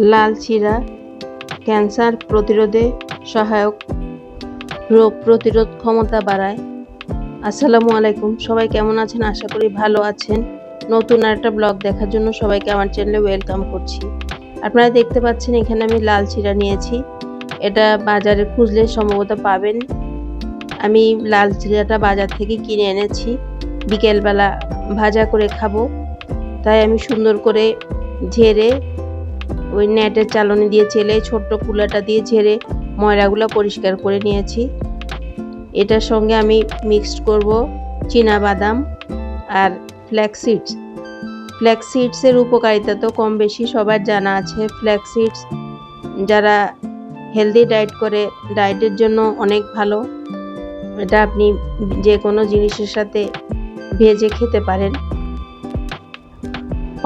লাল চিরা, ক্যান্সার প্রতিরোধে সহায়ক রোগ প্রতিরোধ ক্ষমতা বাড়ায়। আসসালামু আলাইকুম। সবাই কেমন আছেন? আশা করি ভালো আছেন। নতুন আর একটা ব্লগ দেখার জন্য সবাইকে আমার চ্যানেলে ওয়েলকাম করছি। আপনারা দেখতে পাচ্ছেন, এখানে আমি লাল চিরা নিয়েছি। এটা বাজারে খুঁজলে সম্ভবত পাবেন। আমি লাল চিরাটা বাজার থেকে কিনে এনেছি। বিকেলবেলা ভাজা করে খাব। তাই আমি সুন্দর করে ঝেড়ে ওই নেটের চালনি দিয়ে চেলে ছোট্ট কুলাটা দিয়ে ঝেড়ে ময়রাগুলো পরিষ্কার করে নিয়েছি। এটার সঙ্গে আমি মিক্সড করব চীনা বাদাম আর ফ্ল্যাক্স সিডস ফ্ল্যাক্স সিডসের উপকারিতা তো কম বেশি সবার জানা আছে। ফ্ল্যাক্স সিডস যারা হেলদি ডায়েট করে ডায়েটের জন্য অনেক ভালো। এটা আপনি যে কোনো জিনিসের সাথে ভেজে খেতে পারেন।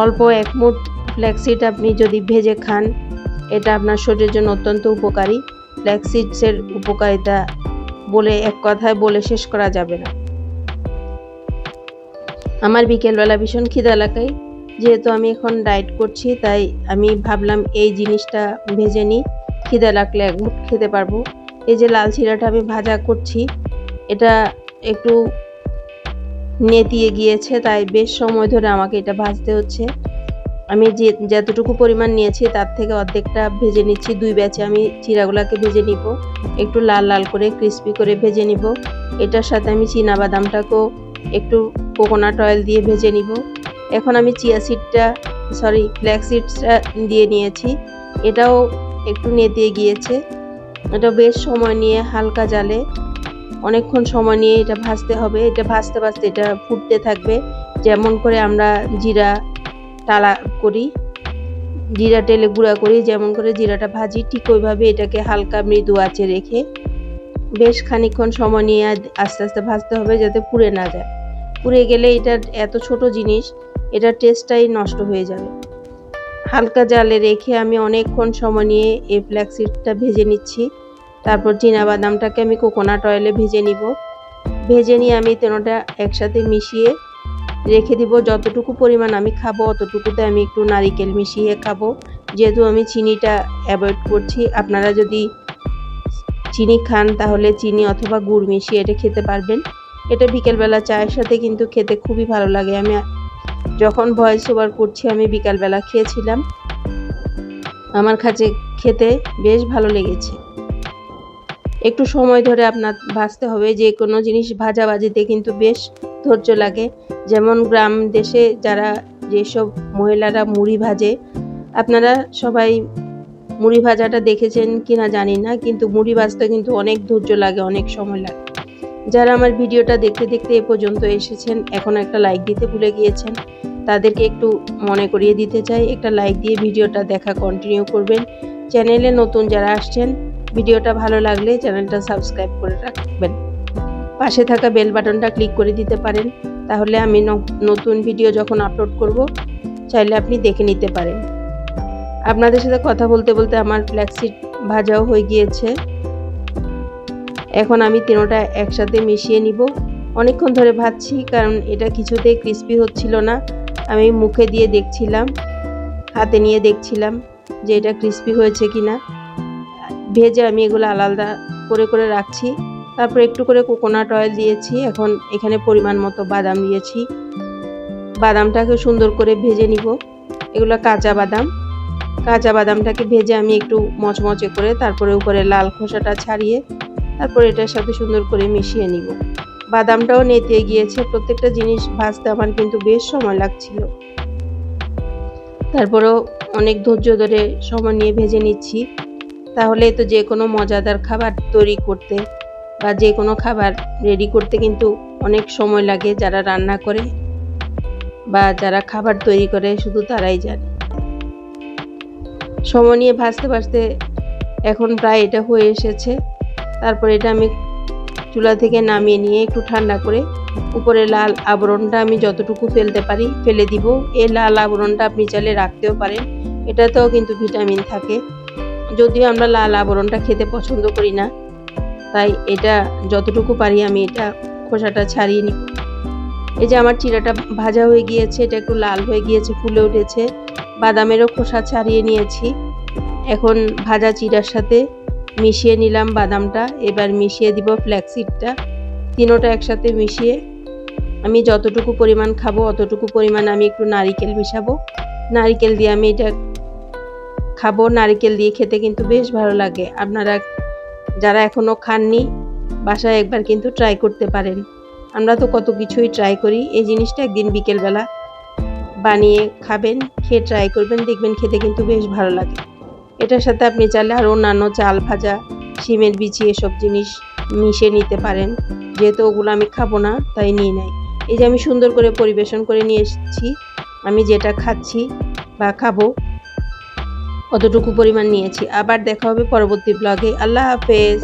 অল্প এক মুঠ ফ্ল্যাক্সিড আপনি যদি ভেজে খান, এটা আপনার শরীরের জন্য অত্যন্ত উপকারী। ফ্ল্যাক্সিডসের উপকারিতা বলে এক কথায় বলে শেষ করা যাবে না। আমার বিকেলবেলা ভীষণ খিদা লাগাই যেহেতু আমি এখন ডায়েট করছি, তাই আমি ভাবলাম এই জিনিসটা ভেজে নিই। খিদা লাগলে এক মুঠ খেতে পারব। এই যে লাল চিরাটা আমি ভাজা করছি, এটা একটু নেতিয়ে গিয়েছে, তাই বেশ সময় ধরে আমাকে এটা ভাজতে হচ্ছে। আমি যে, যতটুকু পরিমাণ নিয়েছি তার থেকে অর্ধেকটা ভেজে নিচ্ছি। দুই ব্যাচে আমি চিরাগুলাকে ভেজে নিব। একটু লাল লাল করে ক্রিস্পি করে ভেজে নিব। এটার সাথে আমি বাদামটাকেও একটু কোকোনাট অয়েল দিয়ে ভেজে নিব। এখন আমি চিয়া সিডটা সরি ফ্ল্যাক্স সিডসটা দিয়ে নিয়েছি। এটাও একটু নেতিয়ে গিয়েছে। এটা বেশ সময় নিয়ে হালকা জালে। অনেকক্ষণ সময় নিয়ে এটা ভাজতে হবে। এটা ভাজতে ভাজতে এটা ফুটতে থাকবে। যেমন করে আমরা জিরা টালা করি, জিরা টেলে গুঁড়া করি, যেমন করে জিরাটা ভাজি, ঠিক ওইভাবে এটাকে হালকা মৃদু আঁচে রেখে বেশ খানিকক্ষণ সময় নিয়ে আস্তে আস্তে ভাজতে হবে যাতে পুড়ে না যায়। পুড়ে গেলে এটা এত ছোট জিনিস এটার টেস্টটাই নষ্ট হয়ে যাবে। হালকা জালে রেখে আমি অনেকক্ষণ সময় নিয়ে এই ফ্ল্যাক্সিডটা ভেজে নিচ্ছি। তারপর বাদামটাকে আমি কোকোনাট অয়েলে ভেজে নিব। ভেজে নিয়ে আমি তেনোটা একসাথে মিশিয়ে রেখে দিব, যতটুকু পরিমাণ আমি খাব, অতটুকুতে আমি একটু নারিকেল মিশিয়ে খাব। যেহেতু আমি চিনিটা অ্যাভয়েড করছি, আপনারা যদি চিনি খান তাহলে চিনি অথবা গুড় মিশিয়ে এটা খেতে পারবেন। এটা বিকেলবেলা চায়ের সাথে কিন্তু খেতে খুবই ভালো লাগে। আমি যখন ভয়েস ওভার করছি, আমি বিকালবেলা খেয়েছিলাম। আমার কাছে খেতে বেশ ভালো লেগেছে। একটু সময় ধরে আপনার ভাজতে হবে, যে কোনো জিনিস ভাজাভাজিতে কিন্তু বেশ ধৈর্য লাগে। যেমন গ্রাম দেশে যারা যেসব মহিলারা মুড়ি ভাজে, আপনারা সবাই মুড়ি ভাজাটা দেখেছেন কিনা জানি না, কিন্তু মুড়ি ভাজতে কিন্তু অনেক ধৈর্য লাগে, অনেক সময় লাগে। যারা আমার ভিডিওটা দেখতে দেখতে এ পর্যন্ত এসেছেন, এখন একটা লাইক দিতে ভুলে গিয়েছেন, তাদেরকে একটু মনে করিয়ে দিতে চাই। একটা লাইক দিয়ে ভিডিওটা দেখা কন্টিনিউ করবেন। চ্যানেলে নতুন যারা আসছেন, ভিডিওটা ভালো লাগলে চ্যানেলটা সাবস্ক্রাইব করে রাখবেন। পাশে থাকা বেল বাটনটা ক্লিক করে দিতে পারেন। তাহলে আমি নতুন ভিডিও যখন আপলোড করব, চাইলে আপনি দেখে নিতে পারেন। আপনাদের সাথে কথা বলতে বলতে আমার ফ্ল্যাক্সিড ভাজাও হয়ে গিয়েছে। এখন আমি তিনোটা একসাথে মিশিয়ে নিব। অনেকক্ষণ ধরে ভাজছি, কারণ এটা কিছুতেই ক্রিস্পি হচ্ছিল না। আমি মুখে দিয়ে দেখছিলাম, হাতে নিয়ে দেখছিলাম যে এটা ক্রিস্পি হয়েছে কি না ভেজে আমি এগুলো আলাদা করে করে রাখছি। তারপর একটু করে কোকোনাট অয়েল দিয়েছি। এখন এখানে পরিমাণ মতো বাদাম দিয়েছি। বাদামটাকে সুন্দর করে ভেজে নিব। এগুলো কাঁচা বাদাম। কাঁচা বাদামটাকে ভেজে আমি একটু মচমচে করে তারপরে উপরে লাল খোসাটা ছাড়িয়ে তারপর এটার সাথে সুন্দর করে মিশিয়ে নিব। বাদামটাও নেতে গিয়েছে। প্রত্যেকটা জিনিস ভাজতে আমার কিন্তু বেশ সময় লাগছিল। তারপরেও অনেক ধৈর্য ধরে সময় নিয়ে ভেজে নিচ্ছি। তাহলে তো যে কোনো মজাদার খাবার তৈরি করতে বা যে কোনো খাবার রেডি করতে কিন্তু অনেক সময় লাগে যারা রান্না করে বা যারা খাবার তৈরি করে, শুধু তারাই জানে। সময় নিয়ে ভাজতে ভাজতে এখন প্রায় এটা হয়ে এসেছে। তারপর এটা আমি চুলা থেকে নামিয়ে নিয়ে একটু ঠান্ডা করে উপরে লাল আবরণটা আমি যতটুকু ফেলতে পারি ফেলে দিব। এই লাল আবরণটা আপনি চাইলে রাখতেও পারেন। এটাতেও কিন্তু ভিটামিন থাকে। যদিও আমরা লাল আবরণটা খেতে পছন্দ করি না তাই এটা যতটুকু পারি আমি এটা খোসাটা ছাড়িয়ে নিব। এই যে আমার চিরাটা ভাজা হয়ে গিয়েছে, এটা একটু লাল হয়ে গিয়েছে, ফুলে উঠেছে। বাদামেরও খোসা ছাড়িয়ে নিয়েছি। এখন ভাজা চিড়ার সাথে মিশিয়ে নিলাম বাদামটা, এবার মিশিয়ে দিব ফ্ল্যাক্সিডটা। তিনোটা একসাথে মিশিয়ে আমি যতটুকু পরিমাণ খাব, অতটুকু পরিমাণ আমি একটু নারিকেল মিশাবো। নারিকেল দিয়ে আমি এটা খাব। নারিকেল দিয়ে খেতে কিন্তু বেশ ভালো লাগে। আপনারা যারা এখনও খাননি, বাসায় একবার কিন্তু ট্রাই করতে পারেন। আমরা তো কত কিছুই ট্রাই করি, এই জিনিসটা একদিন বিকেলবেলা বানিয়ে খাবেন, খেয়ে ট্রাই করবেন, দেখবেন খেতে কিন্তু বেশ ভালো লাগে। এটার সাথে আপনি চাইলে আরও অন্যান্য চাল ভাজা, শিমের বিচি এসব জিনিস মিশে নিতে পারেন। যেহেতু ওগুলো আমি খাব না, তাই নিয়ে নেই। এই যে আমি সুন্দর করে পরিবেশন করে নিয়ে এসেছি, আমি যেটা খাচ্ছি বা খাব অতটুকু পরিমাণ নিয়েছি। আবার দেখা হবে পরবর্তী ব্লগে আল্লাহ হাফেজ।